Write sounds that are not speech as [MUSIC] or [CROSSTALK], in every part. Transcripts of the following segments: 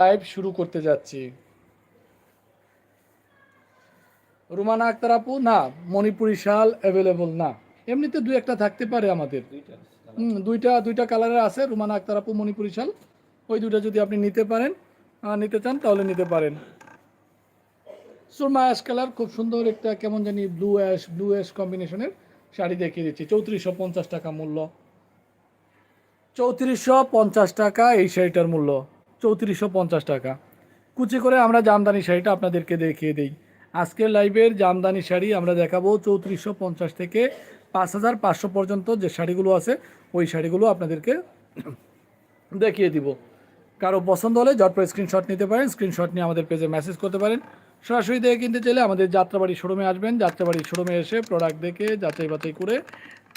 Live শুরু করতে যাচ্ছি। রুমানা আক্তার আপু? না মণিপুরি শাল অ্যাভেলেবল না। এমনিতে দুই একটা থাকতে পারে আমাদের। হুম, দুইটা দুইটা কালারের আছে রুমানা আক্তার আপু মণিপুরি শাল ওই দুইটা যদি আপনি নিতে পারেন নিতে চান তাহলে নিতে পারেন। সুরমা অ্যাশ কালার খুব সুন্দর একটা কেমন জানি ব্লু অ্যাশ ব্লু অ্যাশ কম্বিনেশনের শাড়ি দেখিয়ে দিচ্ছি। চৌত্রিশশো পঞ্চাশ টাকা মূল্য। চৌত্রিশশো পঞ্চাশ টাকা এই শাড়িটার মূল্য। চৌত্রিশশো পঞ্চাশ টাকা। কুচি করে আমরা জামদানি শাড়িটা আপনাদেরকে দেখিয়ে দিই। আজকের লাইভের জামদানি শাড়ি আমরা দেখাবো চৌত্রিশশো পঞ্চাশ থেকে পাঁচ হাজার পাঁচশো পর্যন্ত যে শাড়িগুলো আছে, ওই শাড়িগুলো আপনাদেরকে দেখিয়ে দিব। কারও পছন্দ হলে ঝটপট স্ক্রিনশট নিতে পারেন স্ক্রিনশট নিয়ে আমাদের পেজে মেসেজ করতে পারেন। সরাসরি দেখে কিনতে চাইলে আমাদের যাত্রাবাড়ি শোরুমে আসবেন, যাত্রাবাড়ি শোরুমে এসে প্রোডাক্ট দেখে যাচাই বাছাই করে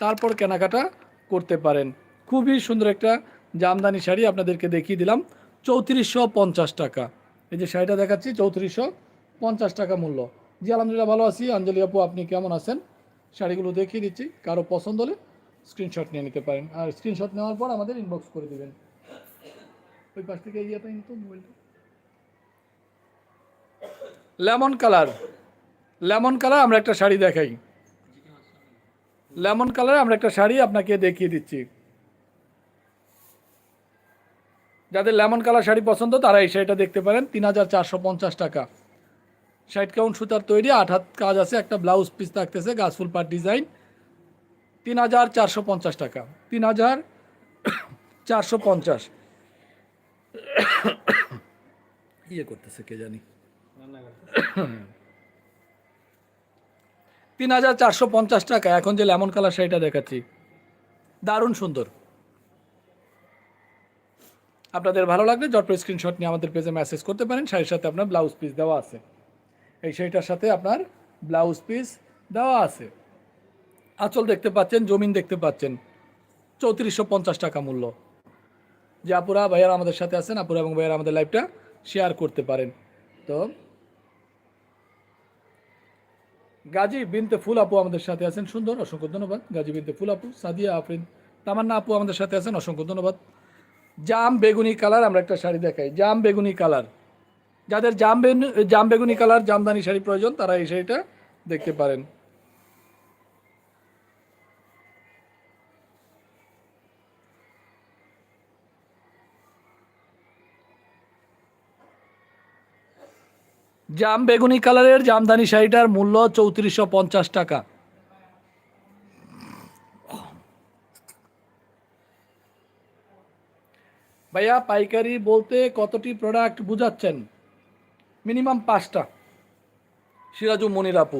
তারপর কেনাকাটা করতে পারেন। খুবই সুন্দর একটা জামদানি শাড়ি আপনাদেরকে দেখিয়ে দিলাম। চৌত্রিশশো পঞ্চাশ টাকা। এই যে শাড়িটা দেখাচ্ছি, চৌত্রিশশো পঞ্চাশ টাকা মূল্য। জি, আলহামদুলিল্লাহ ভালো আছি। অঞ্জলি আপু, আপনি কেমন আছেন? শাড়িগুলো দেখিয়ে দিচ্ছি। কারও পছন্দ হলে স্ক্রিনশট নিয়ে নিতে পারেন। আর স্ক্রিনশট নেওয়ার পর আমাদের ইনবক্স করে দেবেন। ওই পাশ থেকে ইয়েটা কিন্তু মোবাইলটা। Lemon colour. লেমন কালার আমরা একটা শাড়ি দেখাই। লেমন কালার আমরা একটা শাড়ি আপনাকে দেখিয়ে দিচ্ছি। যাদের লেমন কালার শাড়ি পছন্দ তারা এই শাড়িটা দেখতে পারেন। তিন হাজার চারশো পঞ্চাশ টাকা। ষাট কাউন্ট সুতার তৈরি, আট হাত কাজ আছে, একটা ব্লাউজ পিস থাকতেছে গাছফুল পাট ডিজাইন তিন হাজার চারশো পঞ্চাশ টাকা। তিন হাজার চারশো পঞ্চাশ। ইয়ে করতেছে কে জানি। তিন হাজার চারশো পঞ্চাশ টাকা। এখন যে লেমন কালার শাড়িটা দেখাচ্ছি। দারুণ সুন্দর। আপনাদের ভালো লাগলে জটপে স্ক্রিনশট নিয়ে আমাদের পেজে মেসেজ করতে পারেন। শাড়ির সাথে আপনার ব্লাউজ পিস দেওয়া আছে। এই শাড়িটার সাথে আপনার ব্লাউজ পিস দেওয়া আছে। আঁচল দেখতে পাচ্ছেন, জমিন দেখতে পাচ্ছেন। চৌত্রিশশো পঞ্চাশ টাকা মূল্য। যে আপুরা, ভাইয়ারা আমাদের সাথে আছেন, আপুরা এবং ভাইয়ারা আমাদের লাইভটা শেয়ার করতে পারেন। তো গাজী বিনতে ফুল আপু আমাদের সাথে আছেন। সুন্দর, অসংখ্য ধন্যবাদ। গাজী বিনতে ফুল আপু, সাদিয়া, আফরিন, তামান্না আপু আমাদের সাথে আছেন। অসংখ্য ধন্যবাদ। জাম বেগুনি কালার আমরা একটা শাড়ি দেখাই, জাম বেগুনি কালার। যাদের জাম জাম বেগুনি কালার, জামদানি শাড়ি প্রয়োজন, তারা এই শাড়িটা দেখতে পারেন। জাম বেগুনি কালারের জামদানি শাড়িটার মূল্য চৌত্রিশশো পঞ্চাশ টাকা। ভাইয়া পাইকারি বলতে কতটি প্রোডাক্ট বুঝাচ্ছেন? মিনিমাম পাঁচটা। সিরাজু মনির আপু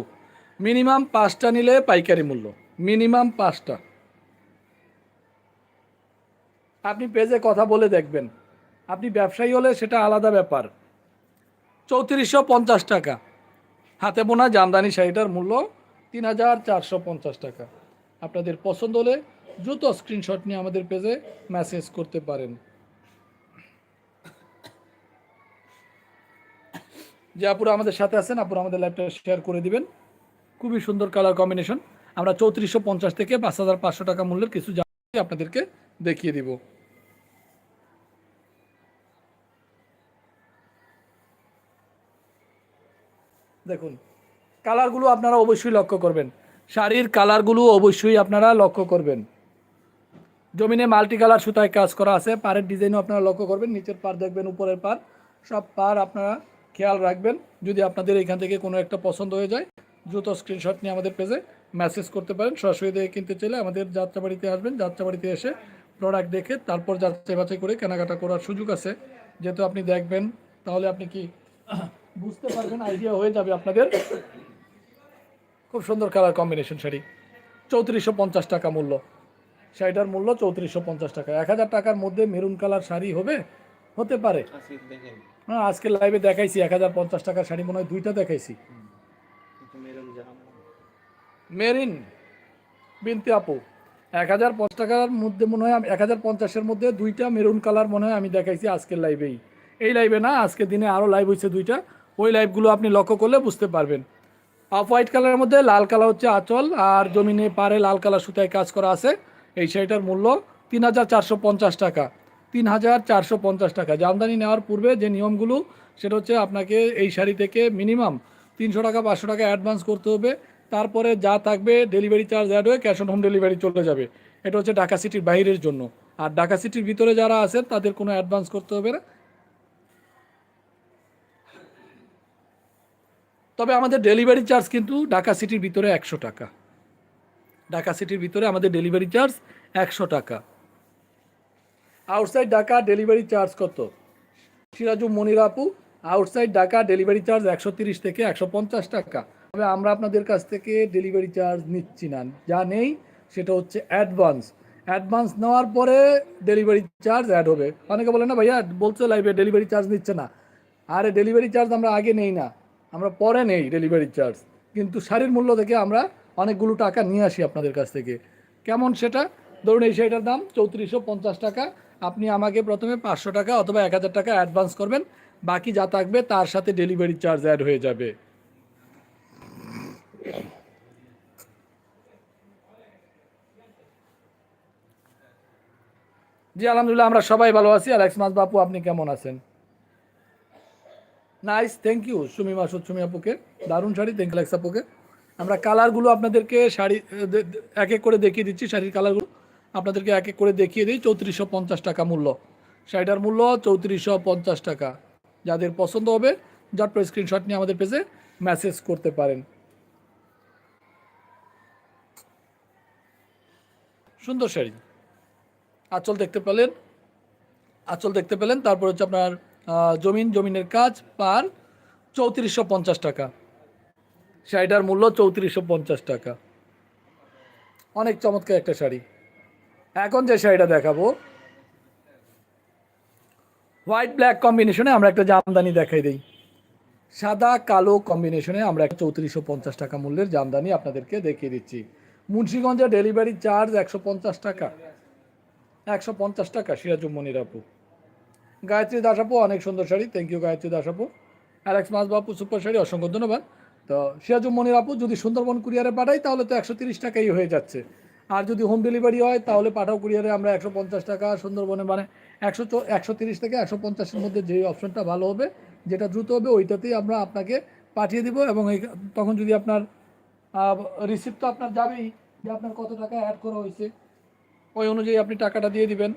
মিনিমাম পাঁচটা নিলে পাইকারি মূল্য। মিনিমাম পাঁচটা। আপনি পেজে কথা বলে দেখবেন। আপনি ব্যবসায়ী হলে সেটা আলাদা ব্যাপার। চৌত্রিশশো পঞ্চাশ টাকা। হাতে বোনা জামদানি শাড়িটার মূল্য তিন হাজার চারশো পঞ্চাশ টাকা। আপনাদের পছন্দ হলে দ্রুত স্ক্রিনশট নিয়ে আমাদের পেজে মেসেজ করতে পারেন। যে আপুরা আমাদের সাথে আছেন, আপুরা আমাদের লাইভটা শেয়ার করে দিবেন। খুবই সুন্দর কালার কম্বিনেশন আমরা চৌত্রিশশো পঞ্চাশ থেকে পাঁচ হাজার পাঁচশো টাকা মূল্যের কিছু জামা আপনাদেরকে দেখিয়ে দিব। দেখুন কালারগুলো আপনারা অবশ্যই লক্ষ্য করবেন। শাড়ির কালারগুলো অবশ্যই আপনারা লক্ষ্য করবেন। জমিনে মাল্টি কালার সুতায় কাজ করা আছে, পাড়ের ডিজাইনও আপনারা লক্ষ্য করবেন, নিচের পার দেখবেন, উপরের পার সব পার আপনারা খেয়াল রাখবেন, যদি আপনাদের এখান থেকে কোনো একটা পছন্দ হয়ে যায়, দ্রুত স্ক্রিনশট নিয়ে আমাদের পেজে মেসেজ করতে পারেন। সরাসরি দেখে কিনতে চাইলে আমাদের যাত্রাবাড়িতে আসবেন, যাত্রাবাড়িতে এসে প্রোডাক্ট দেখে তারপর যাচাই বাছাই করে কেনাকাটা করার সুযোগ আছে। যেহেতু আপনি দেখবেন, তাহলে আপনি কি [COUGHS] বুঝতে পারবেন আইডিয়া হয়ে যাবে আপনাদের। খুব সুন্দর কালার কম্বিনেশন শাড়ি। চৌত্রিশশো পঞ্চাশ টাকা মূল্য। শাড়িটার মূল্য চৌত্রিশশো পঞ্চাশ টাকা। এক হাজার টাকার মধ্যে মেরুন কালার শাড়ি হবে হতে পারে। আজকে হ্যাঁ আজকে লাইভে দেখাইছি এক হাজার পঞ্চাশ টাকার শাড়ি মনে হয় দুইটা দেখাইছি। মেরুন বিনতে আপু এক হাজার পঞ্চাশ টাকার মধ্যে মনে হয় এক হাজার পঞ্চাশের মধ্যে দুইটা মেরুন কালার মনে হয় আমি দেখাইছি আজকের লাইভেই এই লাইভে না আজকের দিনে আরও লাইভ হয়েছে দুইটা। ওই লাইভগুলো আপনি লক্ষ্য করলে বুঝতে পারবেন। অফ হোয়াইট কালারের মধ্যে লাল কালার হচ্ছে আঁচল আর জমিনে পারে লাল কালার সুতায় কাজ করা আছে। এই শাড়িটার মূল্য তিন হাজার চারশো পঞ্চাশ টাকা। তিন হাজার চারশো পঞ্চাশ টাকা। জামদানি নেওয়ার পূর্বে যে নিয়মগুলো, সেটা হচ্ছে আপনাকে এই শাড়ি থেকে মিনিমাম তিনশো টাকা, পাঁচশো টাকা অ্যাডভান্স করতে হবে। তারপরে যা থাকবে ডেলিভারি চার্জ অ্যাড হয়ে ক্যাশ অন হোম ডেলিভারি চলে যাবে। এটা হচ্ছে ঢাকা সিটির বাইরের জন্য। আর ঢাকা সিটির ভিতরে যারা আছেন, তাদের কোনো অ্যাডভান্স করতে হবে না। তবে আমাদের ডেলিভারি চার্জ কিন্তু ঢাকা সিটির ভিতরে একশো টাকা। ঢাকা সিটির ভিতরে আমাদের ডেলিভারি চার্জ একশো টাকা। আউটসাইড ঢাকা ডেলিভারি চার্জ কত? সিরাজু মনির আপু আউটসাইড ঢাকা ডেলিভারি চার্জ একশো তিরিশ থেকে একশো পঞ্চাশ টাকা। তবে আমরা আপনাদের কাছ থেকে ডেলিভারি চার্জ নিচ্ছি না। যা নেই, সেটা হচ্ছে অ্যাডভান্স। অ্যাডভান্স নেওয়ার পরে ডেলিভারি চার্জ অ্যাড হবে। অনেকে বলে, না ভাইয়া, বলছে লাইভে ডেলিভারি চার্জ নিচ্ছে না। আরে, ডেলিভারি চার্জ আমরা আগে নেই না। আমরা পরে নেই ডেলিভারি চার্জ। কিন্তু শাড়ির মূল্য থেকে আমরা অনেকগুলো টাকা নিয়ে আসি আপনাদের কাছ থেকে। কেমন সেটা? ধরুন এই শাড়িটার দাম চৌত্রিশশো পঞ্চাশ টাকা। আপনি আমাকে প্রথমে পাঁচশো টাকা অথবা এক হাজার টাকা অ্যাডভান্স করবেন, বাকি যা থাকবে তার সাথে ডেলিভারি চার্জ অ্যাড হয়ে যাবে। জি, আলহামদুলিল্লাহ, আমরা সবাই ভালো আছি। আলেক্স মাস বাপু, আপনি কেমন আছেন? Nice thank you Sumi Masud, Sumi আপুকে। দারুণ শাড়ি থ্যাংক আলেক্স আপুকে। আমরা কালারগুলো আপনাদেরকে শাড়ি এক এক করে দেখিয়ে দিচ্ছি, শাড়ির কালারগুলো আপনাদেরকে এক এক করে দেখিয়ে দিই, চৌত্রিশশো পঞ্চাশ টাকা মূল্য। শাড়িটার মূল্য চৌত্রিশশো পঞ্চাশ টাকা। যাদের পছন্দ হবে জট স্ক্রিনশট নিয়ে আমাদের পেজে মেসেজ করতে পারেন। সুন্দর শাড়ি। আঁচল দেখতে পেলেন। আঁচল দেখতে পেলেন, তারপর হচ্ছে আপনার জমিন, জমিনের কাজ পার চৌত্রিশশো পঞ্চাশ টাকা। শাড়িটার মূল্য চৌত্রিশশো পঞ্চাশ টাকা। অনেক চমৎকার একটা শাড়ি। এখন যে শাড়িটা দেখাবো হোয়াইট ব্ল্যাক কম্বিনেশনে আমরা একটা জামদানি দেখাই দিই। সাদা, কালো কম্বিনেশনে আমরা একটা চৌত্রিশশো পঞ্চাশ টাকা মূল্যের জামদানি আপনাদেরকে দেখিয়ে দিচ্ছি। মুন্সিগঞ্জে ডেলিভারি চার্জ একশো পঞ্চাশ টাকা। একশো পঞ্চাশ টাকা সিরাজুম্মনির আপু। গায়ত্রী দাস আপু, অনেক সুন্দর শাড়ি। থ্যাংক ইউ গায়ত্রী দাস আপু। অ্যালেক্স মাস বাপু সুপার শাড়ি, অসংখ্য ধন্যবাদ। তো সিরাজুম্মনির আপু, যদি সুন্দরবন কুরিয়ারে পাঠাই, তাহলে তো একশো তিরিশ টাকাই হয়ে যাচ্ছে। আর যদি হোম ডেলিভারি হয়, তাহলে পাঠাও কুরিয়ারে আমরা একশো পঞ্চাশ টাকা, সুন্দরবনে মানে একশো একশো তিরিশ থেকে একশো পঞ্চাশের মধ্যে যে অপশনটা ভালো হবে, যেটা দ্রুত হবে, ওইটাতেই আমরা আপনাকে পাঠিয়ে দিব এবং এই তখন যদি আপনার রিসিপ্ট তো আপনার যাবেই, যে আপনার কত টাকা অ্যাড করা হয়েছে, ওই অনুযায়ী আপনি টাকাটা দিয়ে দিবেন।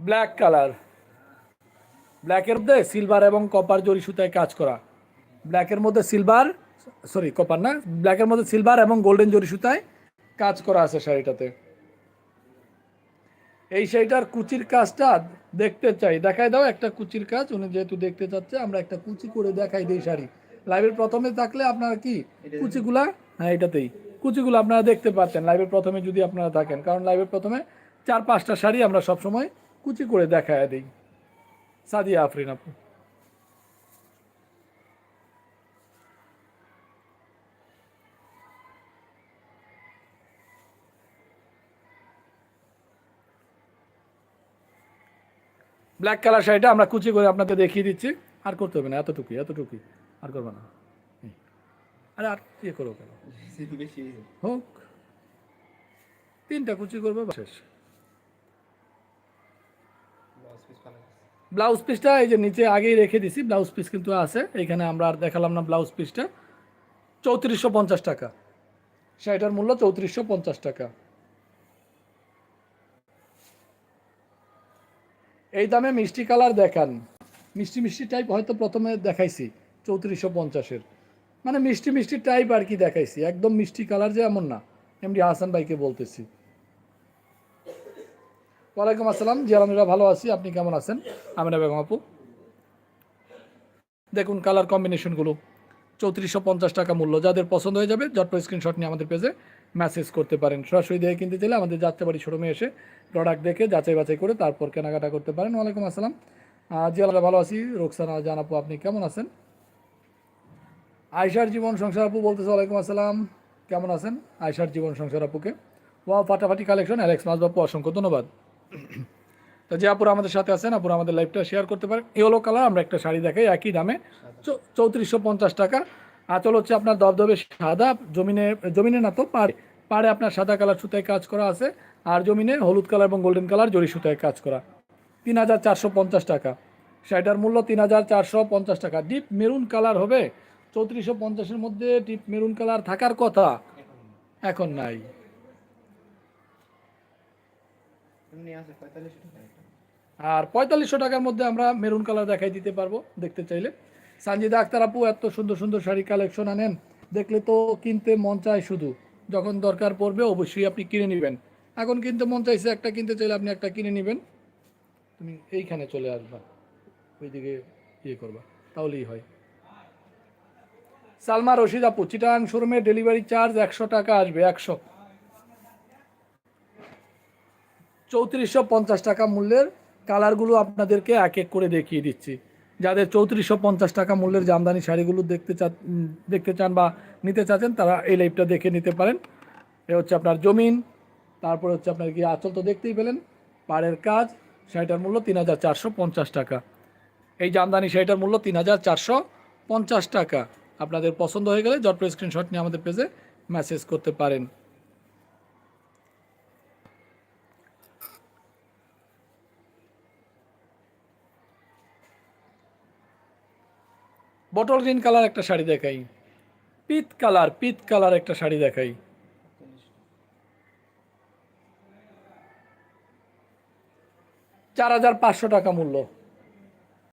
ব্ল্যাক কালার ব্ল্যাকের মধ্যে সিলভার এবং কপার জরি সুতায় কাজ করা। ব্ল্যাকের মধ্যে সিলভার সরি কপার না ব্ল্যাকের মধ্যে সিলভার এবং গোল্ডেন জরি সুতায় কাজ করা আছে শাড়িটাতে। এই শাড়িটার কুচির কাজটা দেখতে চাই। দেখাই দাও একটা কুচির কাজ উনি যেহেতু দেখতে চাচ্ছে আমরা একটা কুচি করে দেখাই দিই শাড়ি। লাইভের প্রথমে থাকলে আপনারা কি কুচিগুলা? হ্যাঁ এটাতেই। কুচিগুলো আপনারা দেখতে পাচ্ছেন লাইভের প্রথমে যদি আপনারা থাকেন। কারণ লাইভের প্রথমে চার পাঁচটা শাড়ি আমরা সবসময় কুচি করে দেখায় দিই। সাদিয়া আফরিন আপু ব্ল্যাক কালার শাড়িটা আমরা কুচি করে আপনাকে দেখিয়ে দিচ্ছি। আর করতে হবে না, এতটুকুই এতটুকুই। আর করবে না। আরে আর ইয়ে করো কেন? হোক। তিনটা কুচি করবে শেষ ব্লাউজ পিসটা এই যে নিচে আগেই রেখে দিছি ব্লাউজ পিস কিন্তু আছে। এখানে আমরা আর দেখালাম না ব্লাউজ পিসটা চৌত্রিশশো পঞ্চাশ টাকা। শাড়িটার মূল্য চৌত্রিশশো পঞ্চাশ টাকা। এই দামে মিষ্টি কালার দেখান। মিষ্টি মিষ্টি টাইপ হয়তো প্রথমে দেখাইছি, চৌত্রিশশো পঞ্চাশের। মানে মিষ্টি মিষ্টি টাইপ আর কি দেখাইছি, একদম মিষ্টি কালার যে এমন না। এমনি হাসান ভাইকে বলতেছি। ওয়ালাইকুম আসসালাম। জি, আলহামদুলিল্লাহ ভালো আছি। আপনি কেমন আছেন? আমিনা বেগম আপু। দেখুন কালার কম্বিনেশনগুলো চৌত্রিশশো পঞ্চাশ টাকা মূল্য। যাদের পছন্দ হয়ে যাবে জটপট স্ক্রিনশট নিয়ে আমাদের পেজে মেসেজ করতে পারেন। সরাসরি দেখে কিনতে চাইলে আমাদের যাত্রাবাড়ি শোরুমে এসে প্রোডাক্ট দেখে যাচাই বাছাই করে তারপর কেনাকাটা করতে পারেন। ওয়ালাইকুম আসসালাম। জি আল্লাহ ভালো আছি। রোকসানা জান আপু, আপনি কেমন আছেন? আয়সার জীবন সংসার আপু বলতেছে, ওয়ালাইকুম আসসালাম। কেমন আছেন? আয়সার জীবন সংসার আপুকে। ওয়া ফাটাফাটি কালেকশন অ্যালেক্স মাস বাপু অসংখ্য ধন্যবাদ। তো যে আপুরা আমাদের সাথে আছেন, আপুরা আমাদের লাইভটা শেয়ার করতে পারেন। ইয়েলো কালার আমরা একটা শাড়ি দেখাই, একই দামে। চৌত্রিশশো পঞ্চাশ টাকা। আঁচল হচ্ছে আপনার দবদবে সাদা, জমিনে জমিনে না তো পাড়ে পাড়ে আপনার সাদা কালার সুতায় কাজ করা আছে, আর জমিনে হলুদ কালার এবং গোল্ডেন কালার জরি সুতায় কাজ করা। তিন হাজার চারশো পঞ্চাশ টাকা। শাড়িটার মূল্য তিন হাজার চারশো পঞ্চাশ টাকা। ডিপ মেরুন কালার হবে। চৌত্রিশশো পঞ্চাশের মধ্যে ডিপ মেরুন কালার থাকার কথা। এখন নাই এমনি আছে পঁয়তাল্লিশশো টাকা একটা। আর পঁয়তাল্লিশশো টাকার মধ্যে আমরা মেরুন কালার দেখাই দিতে পারব, দেখতে চাইলে। সানজিদা আক্তার আপু, এত সুন্দর সুন্দর শাড়ি কালেকশন আনেন, দেখলে তো কিনতে মন চায় শুধু। যখন দরকার পড়বে অবশ্যই আপনি কিনে নেবেন। এখন কিনতে মন চাইছে একটা কিনতে চাইলে আপনি একটা কিনে নেবেন। তুমি এইখানে চলে আসবা, ওইদিকে ইয়ে করবা, তাহলেই হয়। সালমা রশিদ আপু, চিটাং শোরুমে ডেলিভারি চার্জ একশো টাকা আসবে, একশো। চৌত্রিশশো পঞ্চাশ টাকা মূল্যের কালারগুলো আপনাদেরকে এক এক করে দেখিয়ে দিচ্ছি। যাদের চৌত্রিশশো পঞ্চাশ টাকা মূল্যের জামদানি শাড়িগুলো দেখতে চা দেখতে চান বা নিতে চাচ্ছেন, তারা এই লাইভটা দেখে নিতে পারেন। এ হচ্ছে আপনার জমিন, তারপরে হচ্ছে আপনার কি আঁচল তো দেখতেই পেলেন। পাড়ের কাজ শাড়িটার মূল্য তিন হাজার চারশো পঞ্চাশ টাকা। এই জামদানি শাড়িটার মূল্য তিন হাজার চারশো পঞ্চাশ টাকা। আপনাদের পছন্দ হয়ে গেলে জটপে স্ক্রিনশট নিয়ে আমাদের পেজে মেসেজ করতে পারেন। বটল গ্রিন কালার একটা শাড়ি দেখাই। পিত কালার পিত কালার একটা শাড়ি দেখাই। চার হাজার পাঁচশো টাকা মূল্য।